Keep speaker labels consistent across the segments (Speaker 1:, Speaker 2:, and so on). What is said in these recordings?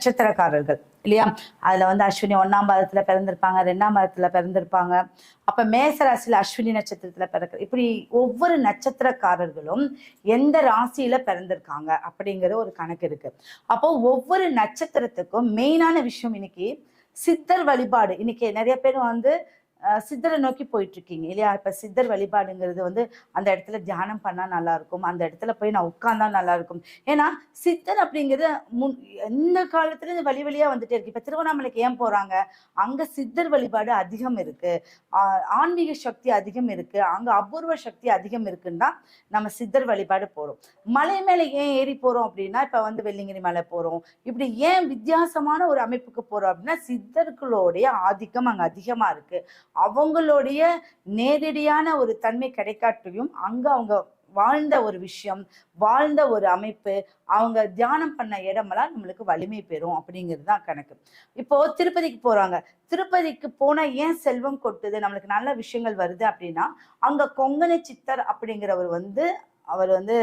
Speaker 1: நட்சத்திரக்காரர்கள் இல்லையா? அதுல வந்து அஸ்வினி ஒன்னாம் பாதத்துல பிறந்திருப்பாங்க ரெண்டாம் பாதத்துல பிறந்திருப்பாங்க. அப்ப மேசராசியில அஸ்வினி நட்சத்திரத்துல பிறக்க இப்படி ஒவ்வொரு நட்சத்திரக்காரர்களும் எந்த ராசியில பிறந்திருக்காங்க அப்படிங்கிற ஒரு கணக்கு இருக்கு. அப்போ ஒவ்வொரு நட்சத்திரத்துக்கும் மெயினான விஷயம் இன்னைக்கு சித்தர் வழிபாடு. இன்னைக்கு நிறைய பேர் வந்து சித்தரை நோக்கி போயிட்டு இருக்கீங்க இல்லையா? இப்ப சித்தர் வழிபாடுங்கிறது வந்து அந்த இடத்துல தியானம் பண்ணா நல்லா இருக்கும் அந்த இடத்துல போய் நான் உட்கார்ந்தா நல்லா இருக்கும் ஏன்னா சித்தர் அப்படிங்கிறது முன் எந்த காலத்துல இந்த வழி வழியா வந்துட்டே இருக்கு. இப்ப திருவண்ணாமலைக்கு ஏன் போறாங்க? அங்க சித்தர் வழிபாடு அதிகம் இருக்கு. ஆன்மீக சக்தி அதிகம் இருக்கு. அங்க அபூர்வ சக்தி அதிகம் இருக்குன்னா நம்ம சித்தர் வழிபாடு போறோம். மலை மேல ஏன் ஏறி போறோம் அப்படின்னா இப்ப வந்து வெள்ளிங்கிரி மலை போறோம். இப்படி ஏன் வித்தியாசமான ஒரு அமைப்புக்கு போறோம் அப்படின்னா சித்தர்களுடைய ஆதிக்கம் அங்க அதிகமா இருக்கு. அவங்களுடைய நேரடியான ஒரு தன்மை கிடைக்காட்டியும் அங்க அவங்க வாழ்ந்த ஒரு விஷயம் வாழ்ந்த ஒரு அமைப்பு அவங்க தியானம் பண்ண இடமெல்லாம் நம்மளுக்கு வலிமை பெறும் அப்படிங்கிறது தான் கணக்கு. இப்போ திருப்பதிக்கு போறாங்க. திருப்பதிக்கு போனா ஏன் செல்வம் கொட்டுது? நம்மளுக்கு நல்ல விஷயங்கள் வருது அப்படின்னா அங்க கொங்கணி சித்தர் அப்படிங்கிறவர் வந்து அவர் வந்து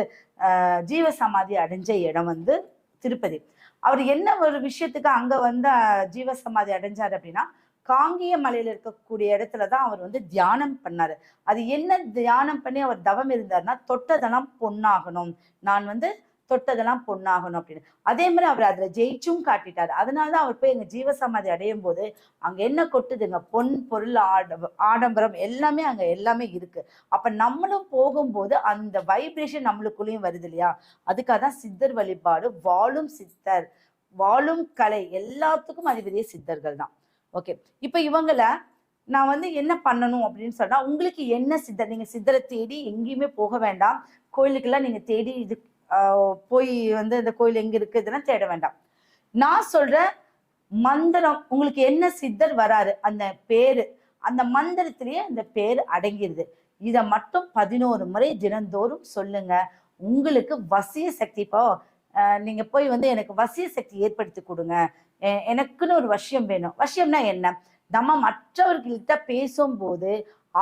Speaker 1: ஜீவ சமாதி அடைஞ்ச இடம் வந்து திருப்பதி. அவர் என்ன ஒரு விஷயத்துக்கு அங்க வந்து ஜீவ சமாதி அடைஞ்சார் அப்படின்னா காங்கியமலையில் இருக்கக்கூடிய இடத்துல தான் அவர் வந்து தியானம் பண்ணார். அது என்ன தியானம் பண்ணி அவர் தவம் இருந்தாருன்னா தொட்டதெல்லாம் பொண்ணாகணும் நான் வந்து தொட்டதெல்லாம் பொண்ணாகணும் அப்படின்னு. அதே மாதிரி அவர் அதில் ஜெயிச்சும் அதனால தான் அவர் போய் எங்கள் ஜீவசமாதி அடையும் போது அங்கே என்ன கொட்டுதுங்க? பொன் பொருள் ஆட ஆடம்பரம் எல்லாமே அங்கே எல்லாமே இருக்குது அப்போ நம்மளும் போகும்போது அந்த வைப்ரேஷன் நம்மளுக்குள்ளேயும் வருது இல்லையா? அதுக்காக தான் சித்தர் வழிபாடு வாழும் சித்தர் வாழும் கலை எல்லாத்துக்கும் அதிபதியே சித்தர்கள் தான். ஓகே இப்ப இவங்கள நான் வந்து என்ன பண்ணணும் அப்படின்னு சொன்னா உங்களுக்கு என்ன சித்தர் நீங்க சித்தரை தேடி எங்கேயுமே போக வேண்டாம். கோயிலுக்கெல்லாம் நீங்க தேடி இது போய் வந்து இந்த கோயில் எங்க இருக்கு இதெல்லாம் தேட வேண்டாம். நான் சொல்ற மந்திரம் உங்களுக்கு என்ன சித்தர் வராரு அந்த பேரு அந்த மந்திரத்திலேயே அந்த பேர் அடங்கிருது. இதை மட்டும் பதினோரு முறை தினந்தோறும் சொல்லுங்க. உங்களுக்கு வசிய சக்தி இப்போ நீங்க போய் வந்து எனக்கு வசிய சக்தி ஏற்படுத்தி கொடுங்க. எனக்குன்னு ஒரு வசியம் வேணும். வசியம்னா என்ன? நம்ம மற்றவர்கள்கிட்ட பேசும்போது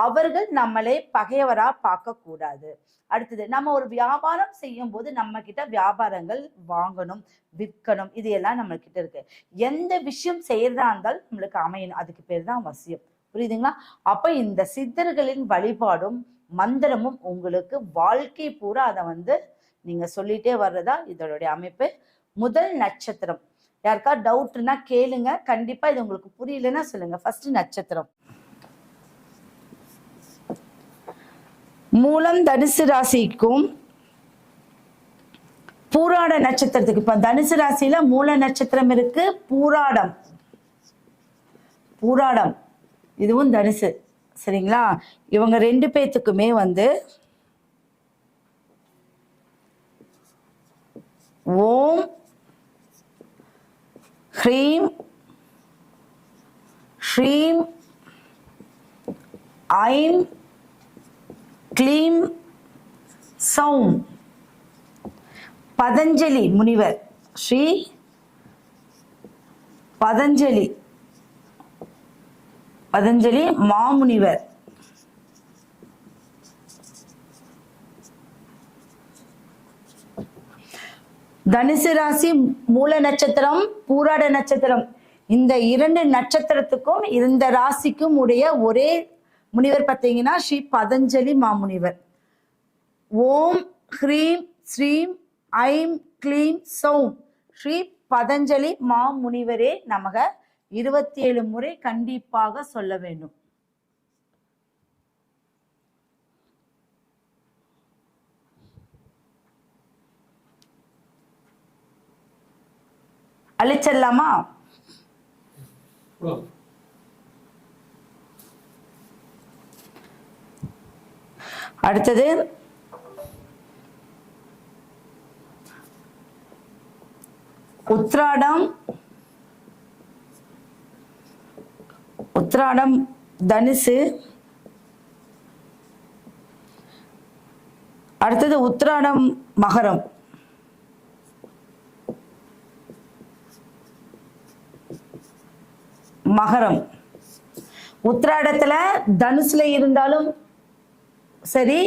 Speaker 1: அவர்கள் நம்மளே பகையவரா பார்க்க கூடாது அடுத்தது நம்ம ஒரு வியாபாரம் செய்யும் போது நம்ம கிட்ட வியாபாரங்கள் வாங்கணும் விற்கணும். இது எல்லாம் நம்ம கிட்ட இருக்கு. எந்த விஷயம் செய்யறதா இருந்தாலும் நம்மளுக்கு அமையணும். அதுக்கு பேர் தான் வசியம். புரியுதுங்களா? அப்ப இந்த சித்தர்களின் வழிபாடும் மந்திரமும் உங்களுக்கு வாழ்க்கை பூரா அதை வந்து நீங்க சொல்லிட்டே வர்றதா இதனுடைய அமைப்பு. முதல் நட்சத்திரம். யாருக்கா டவுட்னா கேளுங்க. கண்டிப்பா இது உங்களுக்கு புரியலன்னா சொல்லுங்க. ஃபர்ஸ்ட் நட்சத்திரம். மூலம் தனுசு ராசிக்கும் பூராட நட்சத்திரத்துக்கு. இப்ப தனுசு ராசியில மூல நட்சத்திரம் இருக்கு. பூராடம். பூராடம். இதுவும் தனுசு. சரிங்களா? இவங்க ரெண்டு பேத்துக்குமே வந்து ஓம் ஹ்ரீம் ஸ்ரீம் ஐம் க்ளீம் சௌம். பதஞ்சலி முனிவர். ஸ்ரீ பதஞ்சலி. பதஞ்சலி மாமுனிவர். தனுசு ராசி மூல நட்சத்திரம் பூராட நட்சத்திரம். இந்த இரண்டு நட்சத்திரத்துக்கும் இந்த ராசிக்கும் உடைய ஒரே முனிவர் பார்த்தீங்கன்னா ஸ்ரீ பதஞ்சலி மாமுனிவர். ஓம் ஹ்ரீம் ஸ்ரீம் ஐம் க்ளீம் சௌம். ஸ்ரீ பதஞ்சலி மாமுனிவரே நமக. இருபத்தி ஏழு முறை கண்டிப்பாக சொல்ல வேண்டும். அழிச்சிடலாமா? அடுத்தது. உத்ராடம் உத்ராடம் தனுசு. அடுத்தது உத்ராடம் மகரம். மகரம். உத்ராடத்துல தனுசுல இருந்தாலும் சரி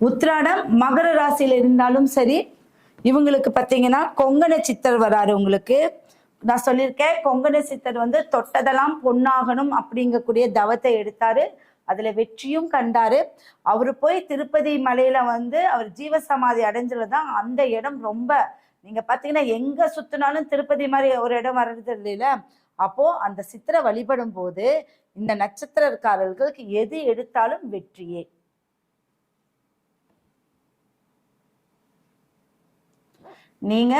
Speaker 1: உத்ராடம் மகர ராசியில இருந்தாலும் சரி இவங்களுக்கு பார்த்தீங்கன்னா கொங்கண சித்தர் வராரு உங்களுக்கு. நான் சொல்லியிருக்கேன் கொங்கண சித்தர் வந்து தொட்டதெல்லாம் பொன்னாகணும் அப்படிங்கக்கூடிய தவத்தை எடுத்தாரு. அதுல வெற்றியும் கண்டாரு. அவரு போய் திருப்பதி மலையில வந்து அவர் ஜீவசமாதி அடைஞ்சதுதான் அந்த இடம் ரொம்ப நீங்க பாத்தீங்கன்னா எங்க சுத்தினாலும் திருப்பதி மாதிரி ஒரு இடம் வர்றது இல்லையில அப்போ அந்த சித்திரை வழிபடும் போது இந்த நட்சத்திரக்காரர்களுக்கு எது எடுத்தாலும் வெற்றியே. நீங்க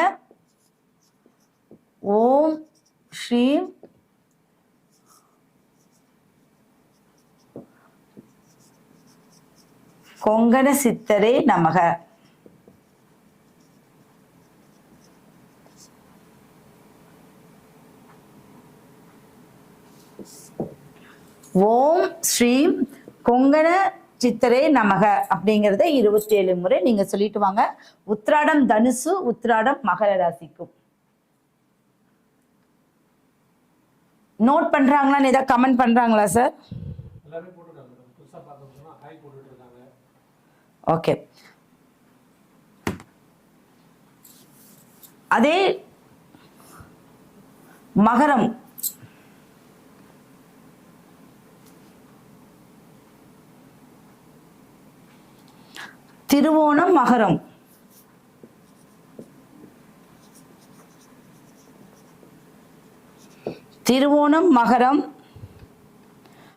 Speaker 1: ஓம் ஸ்ரீ கொங்கண சித்தரே நமக. ஓம் ஸ்ரீம் கொங்கண சித்தரே நமக அப்படிங்கறத இருபத்தி ஏழு முறை நீங்க சொல்லிட்டு வாங்க. உத்ராடம் தனுசு உத்ராடம் மகர ராசிக்கும். நோட் பண்றாங்களான்னு ஏதாவது கமெண்ட் பண்றாங்களா சார் ஓகே அதே மகரம். திருவோணம் மகரம். திருவோணம் மகரம்